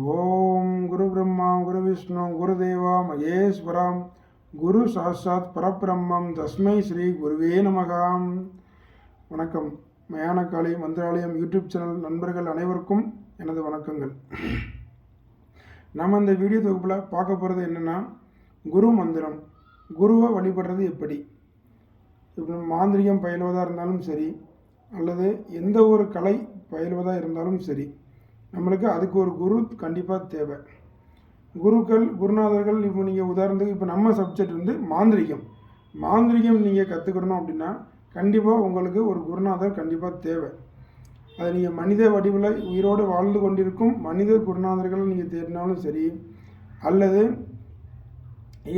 ஓம் குரு பிரம்மா குரு விஷ்ணு குரு தேவா மகேஸ்வரம். குரு சஹசாத் பரபிரம்மம். தஸ்மை ஸ்ரீ குருவே நமகாம் வணக்கம். மயானக்காளி மந்திராலயம் யூடியூப் சேனல் நண்பர்கள் அனைவருக்கும் எனது வணக்கங்கள். நம்ம இந்த வீடியோ தொகுப்பில் பார்க்க போகிறது என்னென்னா குரு மந்திரம். குருவை வழிபடுறது எப்படி? இப்போ மாந்திரிகம் பயிலுவதாக இருந்தாலும் சரி அல்லது எந்த ஒரு கலை பயிலுவதாக இருந்தாலும் சரி நம்மளுக்கு அதுக்கு ஒரு குரு கண்டிப்பாக தேவை. குருக்கள் குருநாதர்கள் இப்போ நீங்கள் உதாரணத்துக்கு இப்போ நம்ம சப்ஜெக்ட் வந்து மாந்திரிகம். மாந்திரிகம் நீங்கள் கற்றுக்கணும் அப்படின்னா கண்டிப்பாக உங்களுக்கு ஒரு குருநாதர் கண்டிப்பாக தேவை. அது நீங்கள் மனித வடிவில் உயிரோடு வாழ்ந்து கொண்டிருக்கும் மனித குருநாதர்கள் நீங்கள் தேடினாலும் சரி அல்லது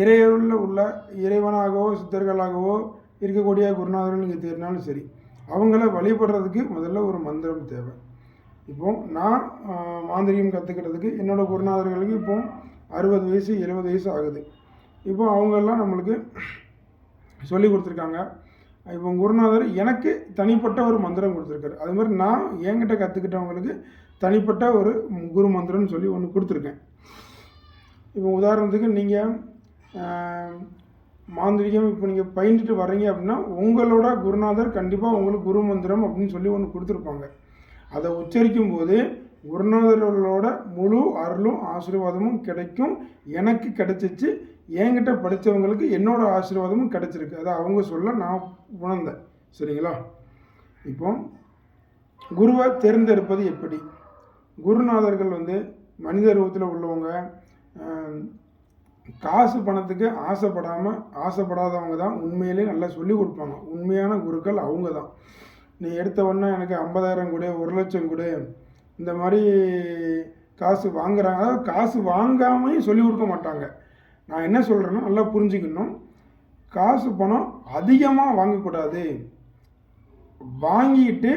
இறையருளில் உள்ள இறைவனாகவோ சித்தர்களாகவோ இருக்கக்கூடிய குருநாதர்கள் நீங்கள் தேடினாலும் சரி அவங்கள வழிபடுறதுக்கு முதல்ல ஒரு மந்திரம் தேவை. இப்போ நான் மாந்திரியம் மாந்திரிகம் கற்றுக்கிறதுக்கு என்னோடய குருநாதர்களுக்கு இப்போ அறுபது வயசு எழுபது வயசு ஆகுது. இப்போ அவங்கெல்லாம் நம்மளுக்கு சொல்லி கொடுத்துருக்காங்க. இப்போ குருநாதர் எனக்கு தனிப்பட்ட ஒரு மந்திரம் கொடுத்துருக்காரு. அது மாதிரி நான் என்கிட்ட கற்றுக்கிட்டவங்களுக்கு தனிப்பட்ட ஒரு குரு மந்திரம்னு சொல்லி ஒன்று கொடுத்துருக்கேன். இப்போ உதாரணத்துக்கு நீங்கள் மாந்திரிகம் இப்போ நீங்கள் பயின்றுட்டு வர்றீங்க அப்படின்னா உங்களோட குருநாதர் கண்டிப்பாக உங்களுக்கு குரு மந்திரம் அப்படின்னு சொல்லி ஒன்று கொடுத்துருப்பாங்க. அதை உச்சரிக்கும் போது குருநாதர்களோட முழு அருளும் ஆசீர்வாதமும் கிடைக்கும். எனக்கு கிடைச்சிச்சு. என்கிட்ட படித்தவங்களுக்கு என்னோட ஆசீர்வாதமும் கிடைச்சிருக்கு. அதை அவங்க சொல்ல நான் உணர்ந்தேன். சரிங்களா? இப்போ குருவை தேர்ந்தெடுப்பது எப்படி? குருநாதர்கள் வந்து மனித ரூபத்தில் உள்ளவங்க காசு பணத்துக்கு ஆசைப்படாமல் ஆசைப்படாதவங்க தான் உண்மையிலே நல்லா சொல்லி கொடுப்பாங்க. உண்மையான குருக்கள் அவங்க தான் நீ எடுத்த உடனே எனக்கு ஐம்பதாயிரம் கொடு ஒரு லட்சம் கொடு. இந்த மாதிரி காசு வாங்குறாங்க. அதாவது காசு வாங்காமையும் சொல்லி கொடுக்க மாட்டாங்க. நான் என்ன சொல்கிறேன்னா நல்லா புரிஞ்சுக்கணும். காசு பணம் அதிகமாக வாங்கக்கூடாது. வாங்கிட்டு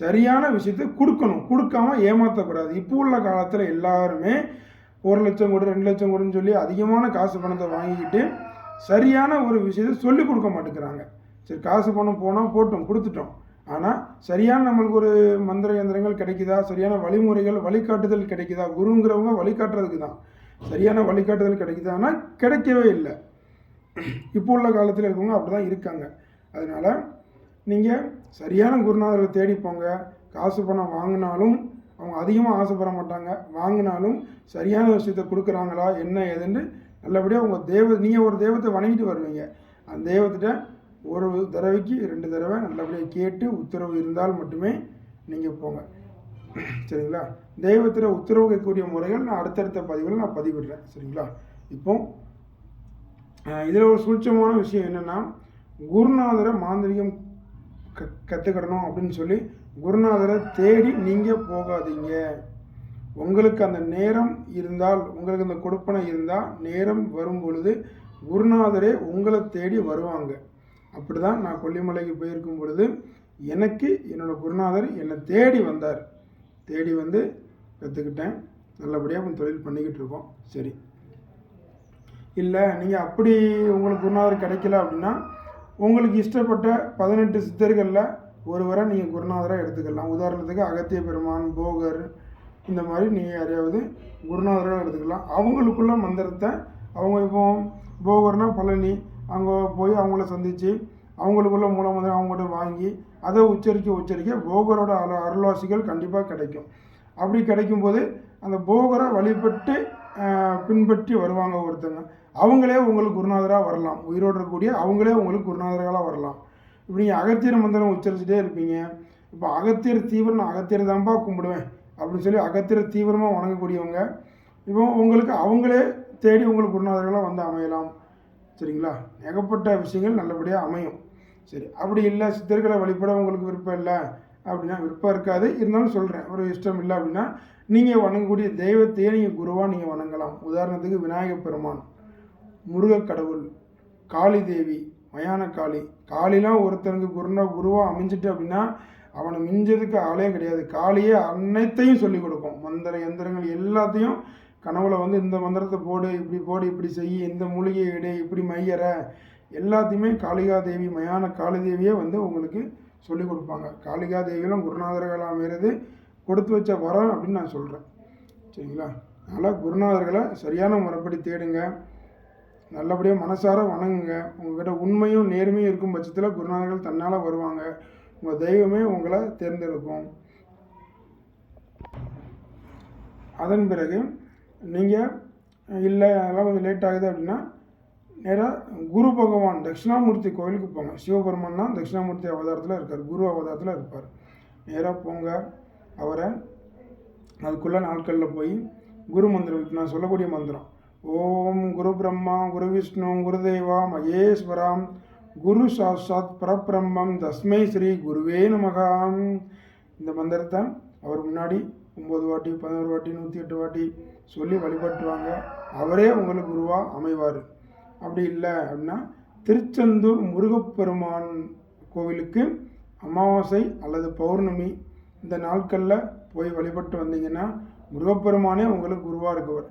சரியான விஷயத்தை கொடுக்கணும். கொடுக்காம ஏமாற்றக்கூடாது இப்போ உள்ள காலத்தில் எல்லாருமே ஒரு லட்சம் கொடு ரெண்டு லட்சம் கொடுன்னு சொல்லி அதிகமான காசு பணத்தை வாங்கிக்கிட்டு சரியான ஒரு விஷயத்தை சொல்லி கொடுக்க மாட்டேங்கிறாங்க. சரி காசு பணம் போனால் போட்டோம் கொடுத்துட்டோம். ஆனால் சரியான நம்மளுக்கு ஒரு மந்திர யந்திரங்கள் கிடைக்குதா? சரியான வழிமுறைகள் வழிகாட்டுதல் கிடைக்குதா? குருங்கிறவங்க வழிகாட்டுறதுக்கு தான். சரியான வழிகாட்டுதல் கிடைக்குதான்னா கிடைக்கவே இல்லை. இப்போ உள்ள காலத்தில் இருக்கவங்க அப்படி தான் இருக்காங்க. அதனால் நீங்கள் சரியான குருநாதரை தேடி போங்க. காசு பணம் வாங்கினாலும் அவங்க அதிகமாக ஆசைப்பட மாட்டாங்க. வாங்கினாலும் சரியான விஷயத்தை கொடுக்குறாங்களா? என்ன ஏதுன்னு நல்லபடியாக உங்கள் தெய்வ நீங்கள் ஒரு தெய்வத்தை வணங்கிட்டு வருவீங்க. அந்த தெய்வத்திட்ட ஒரு தடவைக்கு ரெண்டு தடவை நல்லபடியாக கேட்டு உத்தரவு இருந்தால் மட்டுமே நீங்கள் போங்க. சரிங்களா? தெய்வத்தில் உத்தரவு கேட்கக்கூடிய முறைகள் நான் அடுத்தடுத்த பதிவில் நான் பதிவிடுறேன். சரிங்களா? இப்போ இதில் ஒரு சூட்சமான விஷயம் என்னென்னா குருநாதரை மாந்திரிகம் க கற்றுக்கிடணும் அப்படின்னு சொல்லி குருநாதரை தேடி நீங்கள் போகாதீங்க. உங்களுக்கு அந்த நேரம் இருந்தால் உங்களுக்கு அந்த கொடுப்பனை இருந்தால் நேரம் வரும் பொழுது குருநாதரே உங்களை தேடி வருவாங்க. அப்படி தான் நான் கொல்லிமலைக்கு போயிருக்கும் பொழுது எனக்கு என்னோடய குருநாதர் என்னை தேடி வந்தார். தேடி வந்து கற்றுக்கிட்டேன் நல்லபடியாக கொஞ்சம் தொழில் பண்ணிக்கிட்டு இருக்கோம். சரி. இல்லை நீங்கள் அப்படி உங்களுக்கு குருநாதர் கிடைக்கல அப்படின்னா உங்களுக்கு இஷ்டப்பட்ட பதினெட்டு சித்தர்களில் ஒருவரை நீங்கள் குருநாதராக எடுத்துக்கலாம். உதாரணத்துக்கு அகத்திய பெருமான் போகர் இந்த மாதிரி நீங்கள் யாரையாவது குருநாதராக எடுத்துக்கலாம். அவங்களுக்குள்ள மந்திரத்தை அவங்க இப்போ போகர்னா பழனி அங்கே போய் அவங்கள சந்தித்து அவங்களுக்குள்ள மூலமாக அவங்கள்ட்ட வாங்கி அதை உச்சரிக்க உச்சரிக்க போகரோட அரு அருளாசிகள் கண்டிப்பாக கிடைக்கும். அப்படி கிடைக்கும்போது அந்த போகரை வழிபட்டு பின்பற்றி வருவாங்க ஒருத்தங்க. அவங்களே உங்களுக்கு குருநாதராக வரலாம். உயிரோடு இருக்கக்கூடிய அவங்களே உங்களுக்கு குருநாதர்களாக வரலாம். இப்படி நீங்கள் அகத்தியர் மந்திரம் உச்சரிச்சுட்டே இருப்பீங்க. இப்போ அகத்தியர் தீவிரம் நான் அகத்தியர் தான்ப்பா கும்பிடுவேன் அப்படின்னு சொல்லி அகத்தியர் தீவிரமாக வணங்கக்கூடியவங்க இப்போ உங்களுக்கு அவங்களே தேடி உங்களுக்கு குருநாதர்களாக வந்து அமையலாம். சரிங்களா? ஏகப்பட்ட விஷயங்கள் நல்லபடியாக அமையும். சரி அப்படி இல்லை சித்தர்களை வழிபட உங்களுக்கு விருப்பம் இல்லை அப்படின்னா விருப்பம் இருக்காது. இருந்தாலும் சொல்கிறேன் ஒரு இஷ்டம் இல்லை அப்படின்னா நீங்கள் வணங்கக்கூடிய தெய்வத்தையே நீங்கள் குருவாக நீங்கள் வணங்கலாம். உதாரணத்துக்கு விநாயகப் பெருமான் முருகக் கடவுள் காளி தேவி மயான காளி. காளிலாம் ஒருத்தனுக்கு குருனா குருவாக அமைஞ்சிட்டு அப்படின்னா அவனை மிஞ்சதுக்கு ஆளே கிடையாது. காளியே அனைத்தையும் சொல்லிக் கொடுக்கும். மந்திர எந்திரங்கள் எல்லாத்தையும் கனவுல வந்து இந்த மந்திரத்தை போடு இப்படி போடு இப்படி செய் இந்த மூலிகையை எடு இப்படி மையற. எல்லாத்தையுமே காளிகா தேவி மயான காளி தேவியே வந்து உங்களுக்கு சொல்லிக் கொடுப்பாங்க. காளிகா தேவியெல்லாம் குருநாதர்களாக அமைகிறது கொடுத்து வச்ச வரம் அப்படின்னு நான் சொல்கிறேன் சரிங்களா? அதனால் குருநாதர்களை சரியான முறைப்படி தேடுங்க. நல்லபடியாக மனசார வணங்குங்க. உங்கள்கிட்ட உண்மையும் நேர்மையும் இருக்கும் பட்சத்தில் குருநாதர்கள் தன்னால் வருவாங்க. உங்கள் தெய்வமே உங்களை தேர்ந்தெடுக்கும். அதன் பிறகு நீங்கள் இல்லை அதெல்லாம் கொஞ்சம் லேட் ஆகுது அப்படின்னா நேராக குரு பகவான் தட்சிணாமூர்த்தி கோவிலுக்கு போங்க. சிவபெருமான் தான் தட்சிணாமூர்த்தி அவதாரத்தில் இருக்கார். குரு அவதாரத்தில் இருப்பார். நேராக போங்க. அவரை அதுக்குள்ள நாட்களில் போய் குரு மந்திரம் நான் சொல்லக்கூடிய மந்திரம். ஓம் குரு பிரம்மா குரு விஷ்ணு குரு தெய்வா மகேஸ்வராம். குரு சாட்சாத் பரபிரம்மம். தஸ்மை ஸ்ரீ குருவே நமகாம் இந்த மந்திரத்தை அவர் முன்னாடி ஒம்பது வாட்டி பதினோரு வாட்டி நூற்றி எட்டு வாட்டி சொல்லி வழிபட்டுவாங்க அவரே உங்களுக்கு குருவாக அமைவார். அப்படி இல்லை அப்படின்னா திருச்செந்தூர் முருகப்பெருமான் கோவிலுக்கு அமாவாசை அல்லது பௌர்ணமி இந்த நாட்களில் போய் வழிபட்டு வந்தீங்கன்னா முருகப்பெருமானே உங்களுக்கு குருவாக இருக்கவர்.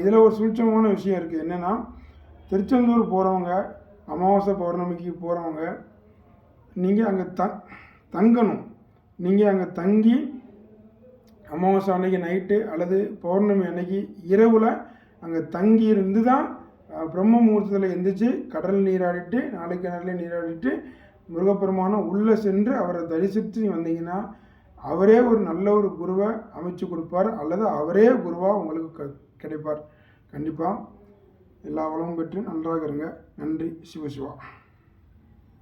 இதில் ஒரு சூட்சமான விஷயம் இருக்குது என்னென்னா திருச்செந்தூர் போகிறவங்க அமாவாசை பௌர்ணமிக்கு போகிறவங்க நீங்கள் அங்கே த தங்கணும். நீங்கள் அங்கே தங்கி அமாவாசை அன்னைக்கு நைட்டு அல்லது பௌர்ணமி அன்னைக்கு இரவில் அங்கே தங்கி இருந்து தான் பிரம்ம முகூர்த்தத்தில் எந்திரிச்சு கடல் நீராடிட்டு நாளைக்கு கடலில் நீராடிட்டு முருகப்பெருமானை உள்ளே சென்று அவரை தரிசித்து வந்தீங்கன்னா அவரே ஒரு நல்ல ஒரு குருவை அமைச்சு கொடுப்பார் அல்லது அவரே குருவாக உங்களுக்கு க கிடைப்பார். கண்டிப்பாக எல்லா வளமும் பெற்று நன்றாக இருங்க. நன்றி. சிவசிவா.